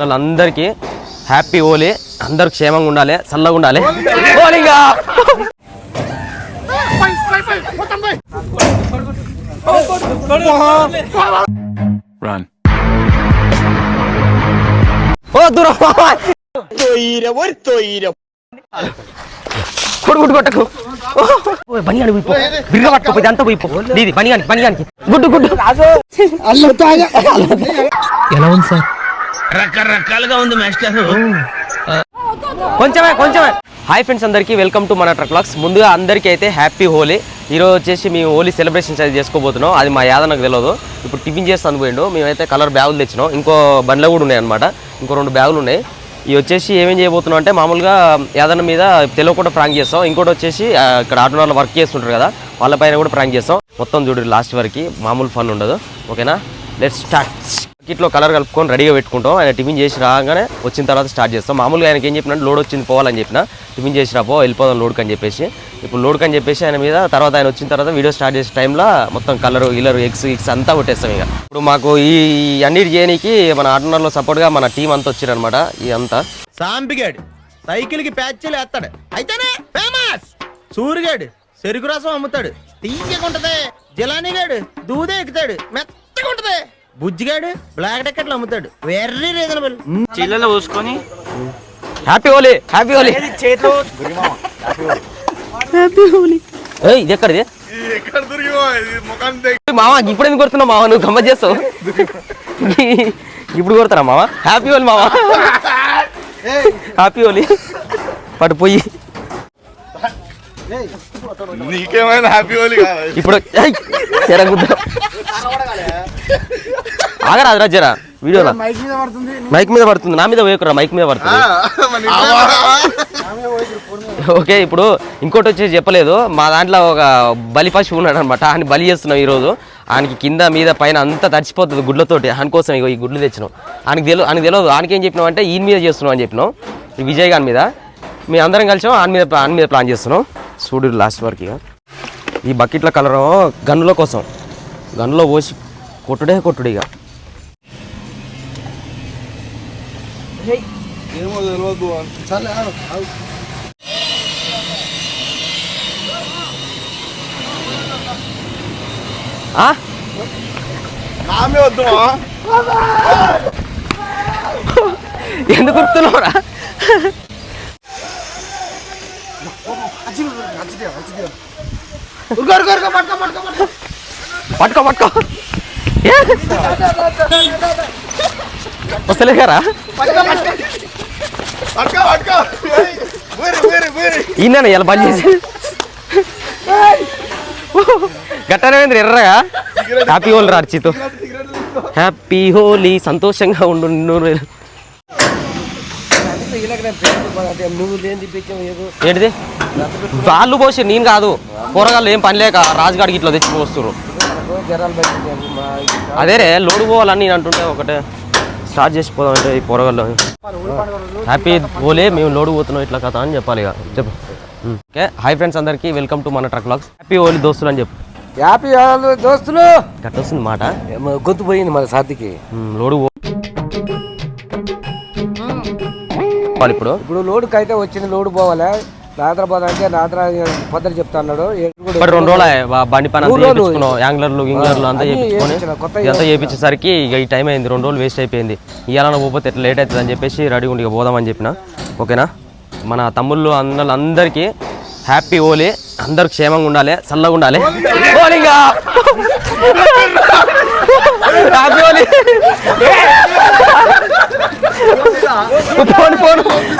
వాళ్ళందరికీ హ్యాపీ హోలీ. అందరు క్షేమంగా ఉండాలి చల్లగా ఉండాలి. హోలీగా! Run. ఓ దూరం కొట్టకు పోయిపో బిర్గ పట్టుకో అంతా పోయిపో దీది గుడ్డు ఎలా ఉంది సార్? రకరకాలుగా ఉంది మాస్టర్. కొంచెమే కొంచెమే. హాయ్ ఫ్రెండ్స్ అందరికీ వెల్కమ్ టు మన ట్రక్లాక్స్ ముందుగా అందరికీ అయితే హ్యాపీ హోలీ. ఈరోజు వచ్చేసి మేము హోలీ సెలబ్రేషన్స్ అయితే చేసుకోబోతున్నాం. అది మా యాద నాకు తెలియదు ఇప్పుడు టిఫిన్ చేసి అనుకోండు మేమైతే కలర్ బ్యాగులు తెచ్చినాం. ఇంకో బండ్లు కూడా ఉన్నాయి అనమాట ఇంకో రెండు బ్యాగులు ఉన్నాయి. ఇవి వచ్చేసి ఏమేం చేయబోతున్నాం అంటే మామూలుగా యాదన్న మీద తెలియకుండా ప్రాంక్ చేస్తాం. ఇంకోటి వచ్చేసి ఇక్కడ ఆటోనార్లో వర్క్ చేస్తుంటారు కదా వాళ్ళపైన కూడా ప్రాంక్ చేస్తాం. మొత్తం చూడు లాస్ట్ వరకు మామూలు ఫన్ ఉండదు. ఓకేనా లెట్ స్టార్ట్ కిట్లో కలర్ కలుపుకొని రెడీగా పెట్టుకుంటాం. ఆయన టిఫిన్ చేసి రాగానే వచ్చిన తర్వాత స్టార్ట్ చేస్తాం. మామూలుగా ఆయనకి ఏం చెప్పినా లోడ్ వచ్చింది పోవాలని చెప్పిన టిఫిన్ చేసి రాపో వెళ్ళిపోదాం లోడ్కి అని చెప్పేసి. ఇప్పుడు లోడ్కి అని చెప్పేసి ఆయన మీద తర్వాత ఆయన వచ్చిన తర్వాత వీడియో స్టార్ట్ చేసే టైంలో మొత్తం కలర్ గిల్లర్ ఎగ్స్ ఎగ్స్ అంతా కొట్టేస్తాం ఇక. ఇప్పుడు మాకు ఈ అన్నిటి చేయడానికి మన ఆటనర్లో సపోర్ట్గా మన టీం అంతా వచ్చిరనమాట ఈ అంతా. సాంపిగాడు సైకిల్కి ప్యాచ్లు వేస్తాడు. అయితేనే ఫేమస్ సూరిగాడు చెరుకు రసం అమ్ముతాడు. తీయకుంటది జిలానీగాడు దూదే ఎక్కుతాడు. మెత్తగా ఉంటది బుజ్జిగాడు బ్లాక్ టికెట్లు అమ్ముతాడు. Very reasonable. చీలలో పోసుకొని. Happy Holi happy Holi happy Holi ఏయ్ ఇది ఎక్కడిది మామ ఇప్పుడు ఎందుకు కొడుతున్నావు మామ నువ్వు గమ్మత్ చేస్తావు. ఇప్పుడు కొడతారా మామ హ్యాపీ హోలీ మామ హ్యాపీ హోలీ పట్టు పోయి. నీకేమైనా హ్యాపీ హోలీ ఇప్పుడు ఏయ్, ఆగరాదురా జరా వీడియోలో. మైక్ మీద పడుతుంది నా మీద వేయకురా మైక్ మీద పడుతుంది. ఓకే ఇప్పుడు ఇంకోటి వచ్చేసి చెప్పలేదు మా దాంట్లో ఒక బలి పశువు ఉన్నాడు అనమాట ఆయన బలి చేస్తున్నాం ఈరోజు. ఆయనకి కింద మీద పైన అంతా తడిచిపోతుంది గుడ్లతోటి ఆయన కోసం ఈ గుడ్లు తెచ్చినాం. ఆయనకి తెలియదు ఆయనకి తెలియదు ఆయనకి ఏం చెప్పినాం అంటే ఈయన మీద చేస్తున్నాం అని చెప్పినాం ఈ విజయ్ గారి మీద. మేము అందరం కలిసాం ఆయన మీద ఆయన మీద ప్లాన్ చేస్తున్నాం. చూడు లాస్ట్ వరకు ఇక ఈ బకెట్ల కలర్ గన్నుల కోసం. గన్నులో పోసి కొట్టుడే కొట్టుడు ఇక ఏమో తెలియదు ఆ? నామే వద్దు ఎందుకు గుర్తున్నావురా పట్టుకో పట్టుకో ఏ? ఈయన ఇలా బంద్ చేసి. గట్టనేంద్ర ఎర్రగా. హ్యాపీ హోలీ రా అర్చితో. హ్యాపీ హోలీ సంతోషంగా ఉండు నూరు వేలు ఏంటిది? వాళ్ళు పోసి నేను కాదు కూరగాయలు ఏం పని లేక రాజుగాడికి ఇట్లా తెచ్చి పోస్తున్నారు అదేరే లోడు పోవాలని నేను అంటుంటే ఒకటే. స్టార్ట్ చేసి పోదాం అంటే ఈ కూరగాయలు హ్యాపీ హోలీ మేము లోడు పోతున్నాం ఇట్లా కథ అని చెప్పాలి ఇక. చెప్పు. ఓకే హాయ్ ఫ్రెండ్స్ అందరికీ వెల్కమ్ టు మన ట్రక్ లాక్స్ హ్యాపీ హోలీ దోస్తులు అని చెప్పు. హ్యాపీ దోస్తులు! గట్ట వస్తుంది మాట గొంతు పోయింది మన సాతికి. లోడు ఇప్పుడు. ఇప్పుడు లోడుకి అయితే వచ్చింది లోడు పోవాలి? అంటే రాత్ర చెప్తా అన్నాడు. ఎప్పుడు ఇప్పుడు రెండు రోజులు బండి పని యాంగ్లర్లు గింగ్లర్లు అంతా చేయించుకొని ఇదంతా చేయించేసరికి ఇక ఈ టైం అయింది రెండు రోజులు వేస్ట్ అయిపోయింది. ఇవాళ పోతే ఎట్లా లేట్ అవుతుంది అని చెప్పేసి రెడీ ఉండి పోదామని చెప్పిన. ఓకేనా? మన తమ్ముళ్ళు అన్నలు అందరికీ హ్యాపీ హోలీ. అందరు క్షేమంగా ఉండాలి చల్లగా ఉండాలి. హోలీగా హ్యాపీ హోలీ! Phone phone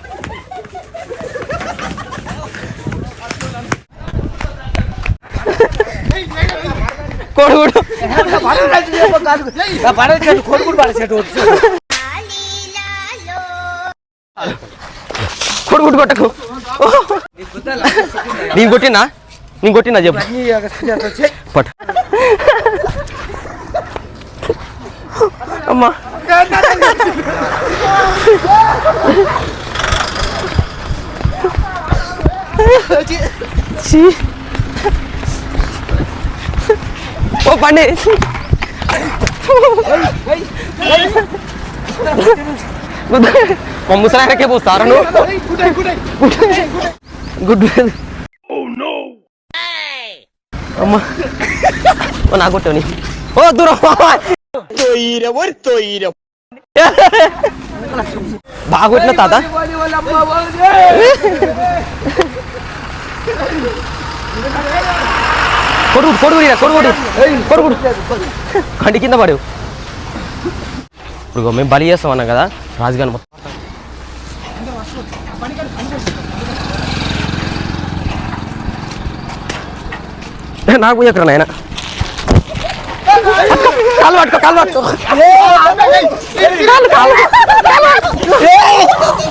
కొడుకుడు. కొట్టకు. నీ కొట్టినా నేను కొట్టినా చెప్పు. పట్ అమ్మా. ఛీ. ఓ పండి మా ముసలాయనకే పోస్తారా నువ్వు గుడ్ అమ్మా ఓ నా కొట్టని ఓ దూరం బాగా కొట్టిన తాత కొడుకు కొడుకుడు కొడుకుడు కొడుకుడు. కొడుకుడు. కంటి కింద పడు. ఇప్పుడు మేము బలి చేస్తాం అన్నాం కదా రాజుగారి మొత్తం. నాకు పోయక్కడ నాయన? కాలు పట్టుకో కాలు పట్టుకో కాలు, కాలు.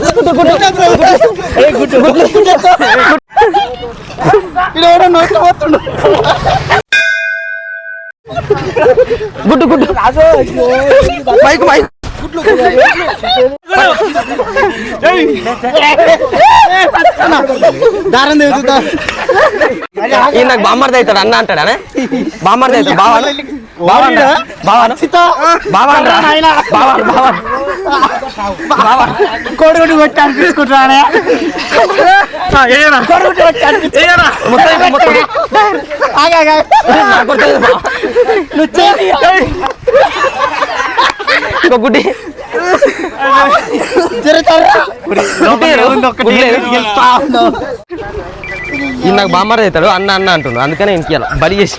గుడ్డు, గుడ్డు. ఏ, గుడ్డు, గుడ్డు. గుడ్డు గుడ్డు మైక్ మైక్ ఈ నాకు బామ్మర్ది అవుతాడు అన్న అంటాడు అనే బామ్మర్ది అవుతాడు బావా బావా బావా బావా బావా బావా బావా కొడుకుడు కొట్టి అనిపించుకుంటానే మొత్తం ఇప్పుడు మొత్తం నాకు కొడుతుంది బావ. ఇంకో గుడ్డి ఈ నాకు బామ్మర్ది అవుతాడు అన్న అన్న అంటుండు అందుకనే ఇంటికి బలి చేసి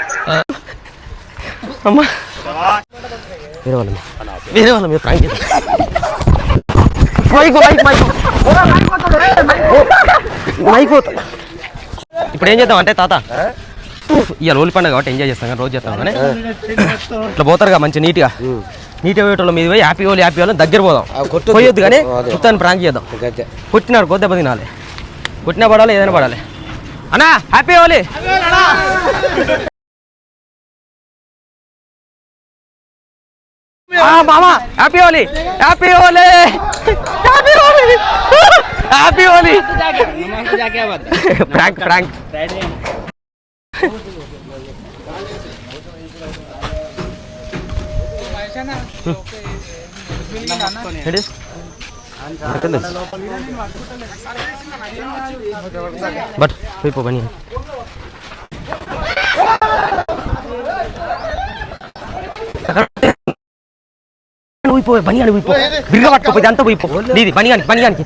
అమ్మా. వేరే వాళ్ళ. వేరే వాళ్ళ ప్రాంక్. ఇప్పుడు ఏం చేద్దాం అంటే తాత ఇవాళ హోలీ పండుగ కాబట్టి ఎంజాయ్ చేస్తాం కానీ రోజు చేస్తాం కానీ ఇట్లా పోతారుగా మంచి నీట్గా. నీట్గా పోయేటోళ్ళ మీద పోయి హ్యాపీ హోలీ హ్యాపీ హోలీ దగ్గర పోదాం. పోయొద్దు కానీ. మొత్తాన్ని ప్రాంక్ చేద్దాం. కొట్టినాడు కొద్ది దెబ్బ తినాలి. కొట్టినా పడాలి ఏదైనా పడాలి. అన్నా హ్యాపీ హోలీ. ఆ, మామా happy Holi happy Holi happy Holi happy Holi prank prank ఏంటి? నాకేం తెలుసు. పోయిపో పని పోయిపో బిర్గ పట్టుకో ఇదంతా పోయిపో నీది పని కానీ పని కానీ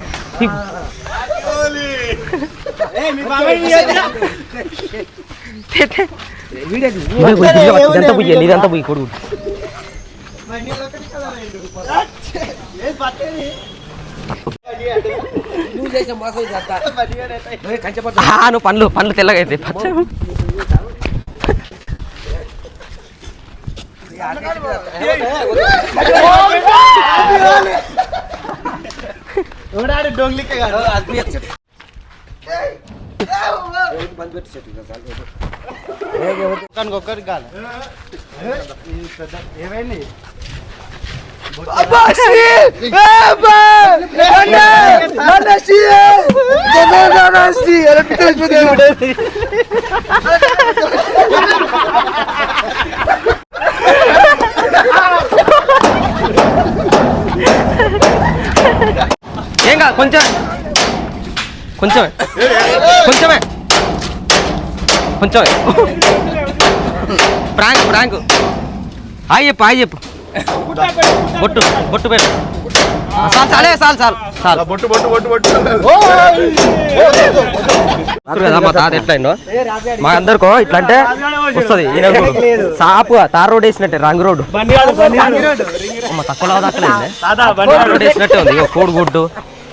ఇదంతా పోయి ఇదంతా పోయి కొడుకు నువ్వు పండ్లు పండ్లు తెల్లగా అయితే పచ్చ డొంగ్లిక్క కాదు బంద్ ఒక్కరికి కాదు ఏమైంది కాదు కొంచెం. కొంచెమే కొంచెమే కొంచెమే ప్రాంక్ ప్రాంక్. హాయ్ చెప్పు హాయ్ చెప్పు. బొట్టు బొట్టు పెట్టు చాలు చాలే చాలు చాలు చాలు. బొట్టు బొట్టు బొట్టు బొట్టు. కదా మా తాత ఎట్లా అయిందో మా అందరికో ఇట్లా అంటే వస్తుంది. సాపు తార్ రోడ్ వేసినట్టే రంగు రోడ్డు. అమ్మ తక్కువ దక్కలేదు రోడ్ వేసినట్టే ఉంది. కోడి గుడ్డు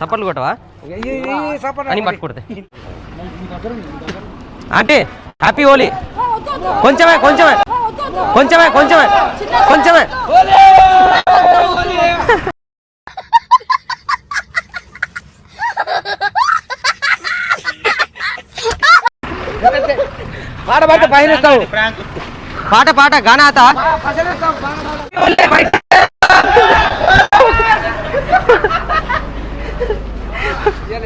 సపట్లు కొట్టవా? అని పట్టుకొడితే అంటే హ్యాపీ హోలీ కొంచెమే కొంచెమే. కొంచెమే కొంచెమే. కొంచెమే. పాట పాట పైన పాట పాట గానాత ఏ నే- ప్రాంకే ప్రాంకే గుడ్లు లోపలే లోపలే గుడ్డే గుడ్డేరా గుడ్డేరా గుడ్డే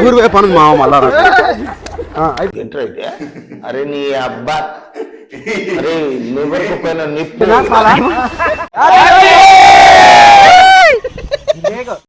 ఊరు పోయి పను మామ మళ్ళా అరే నీ అబ్బా. నిప్పు.